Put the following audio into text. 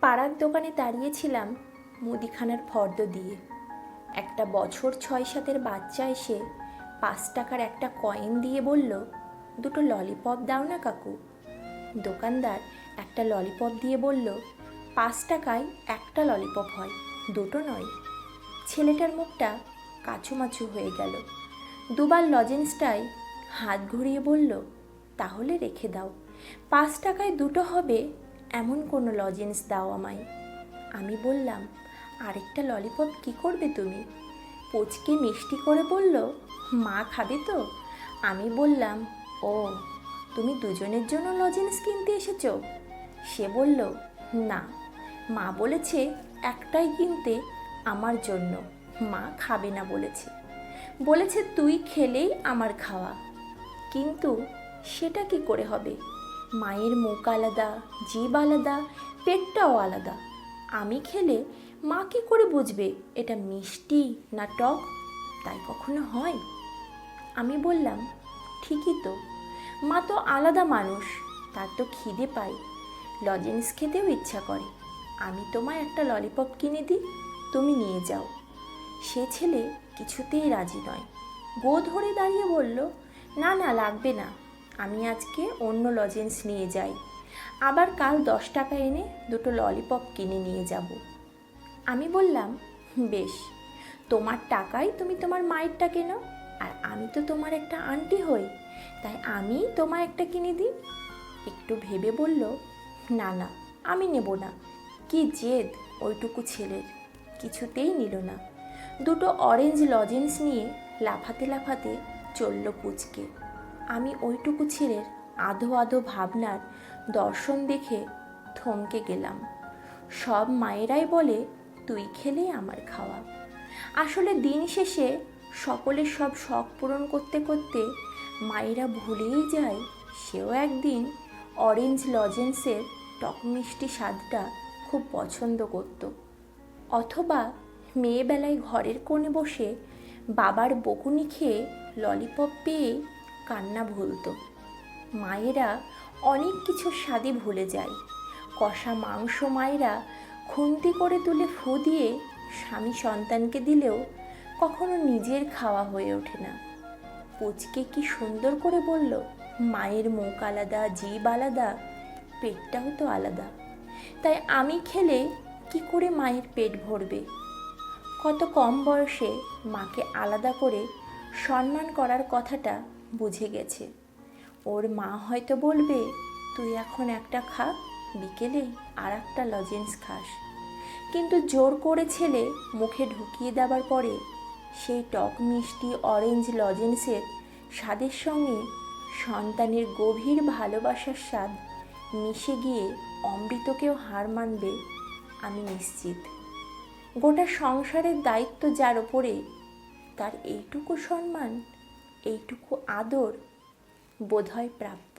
পাড়ার দোকানে দাঁড়িয়েছিলাম মুদিখানার ফর্দ দিয়ে। একটা বছর ছয় সাতের বাচ্চা এসে পাঁচ টাকার একটা কয়েন দিয়ে বলল, দুটো ললিপপ দাও না কাকু। দোকানদার একটা ললিপপ দিয়ে বলল, পাঁচ টাকায় একটা ললিপপ হয়, দুটো নয়। ছেলেটার মুখটা কাচুমাচু হয়ে গেল। দুবার লজেন্সটায় হাত ঘুরিয়ে বলল, তাহলে রেখে দাও। পাঁচ টাকায় দুটো হবে এমন কোনো লজেন্স দাও আমায়। আমি বললাম, আরেকটা ললিপপ কি করবে তুমি? পুচকে মিষ্টি করে বলল, মা খাবে তো। আমি বললাম, ও, তুমি দুজনের জন্য লজেন্স কিনতে এসেছ? সে বলল, না, মা বলেছে একটাই কিনতে আমার জন্য, মা খাবে না বলেছে। বলেছে, তুই খেলেই আমার খাওয়া। কিন্তু সেটা কি করে হবে? মায়ের মুখ আলাদা, জীব আলাদা, পেটটাও আলাদা। আমি খেলে মা কি করে বুঝবে এটা মিষ্টি না টক? তাই কখনো হয়? আমি বললাম, ঠিকই তো। মা তো আলাদা মানুষ, তার তো খিদে পায়। লজেন্স খেতেও ইচ্ছা করে। আমি তোমায় একটা ললিপপ কিনে দিই, তুমি নিয়ে যাও। সে ছেলে কিছুতেই রাজি নয়। গো ধরে দাঁড়িয়ে বলল, না না, লাগবে না। আমি আজকে অন্য লজেন্স নিয়ে যাই। আবার কাল দশ টাকা এনে দুটো ললিপপ কিনে নিয়ে যাব। আমি বললাম, বেশ, তোমার টাকাই তুমি তোমার মায়েরটা কেনো, আর আমি তো তোমার একটা আন্টি হই, তাই আমি তোমায় একটা কিনে দিই। একটু ভেবে বলল, না না, আমি নেব না, কি জেদ, ওইটুকু ছেলের, কিছুতেই নিল না। দুটো অরেঞ্জ লজেন্স নিয়ে লাফাতে লাফাতে চলল পুচকে আমি ওইটুকু ছেলের আধো আধো ভাবনার দর্শন দেখে থমকে গেলাম। সব মায়েরাই বলে, তুই খেলে আমার খাওয়া। আসলে দিন শেষে সকলের সব শখ পূরণ করতে করতে মায়েরা ভুলেই যায়, সেও একদিন অরেঞ্জ লজেন্সের টক মিষ্টি স্বাদটা খুব পছন্দ করত। অথবা মেয়েবেলায় ঘরের কোণে বসে বাবার বকুনি খেয়ে ললিপপ পেয়ে কান্না ভুলতো। মায়েরা অনেক কিছু স্বাদই ভুলে যায়। কষা মাংস মায়েরা খুন্তি করে তুলে ফু দিয়ে স্বামী সন্তানকে দিলেও কখনো নিজের খাওয়া হয়ে ওঠে না। পুচকে কি সুন্দর করে বলল, মায়ের মুখ আলাদা, জীব আলাদা, পেটটাও তো আলাদা। তাই আমি খেলে কি করে মায়ের পেট ভরবে? কত কম বয়সে মাকে আলাদা করে সম্মান করার কথাটা বুঝে গেছে। ওর মা হয়তো বলবে, তুই এখন একটা খা, বিকেলে আর একটা লজেন্স খাস। কিন্তু জোর করে ছেলে মুখে ঢুকিয়ে দেওয়ার পরে সেই টক মিষ্টি অরেঞ্জ লজেন্সের স্বাদের সঙ্গে সন্তানের গভীর ভালোবাসার স্বাদ মিশে গিয়ে অমৃতকেও হার মানবে, আমি নিশ্চিত। গোটা সংসারের দায়িত্ব যার ওপরে, তার এইটুকু সম্মান এইটুকু আদর বোধহয় প্রাপ্য।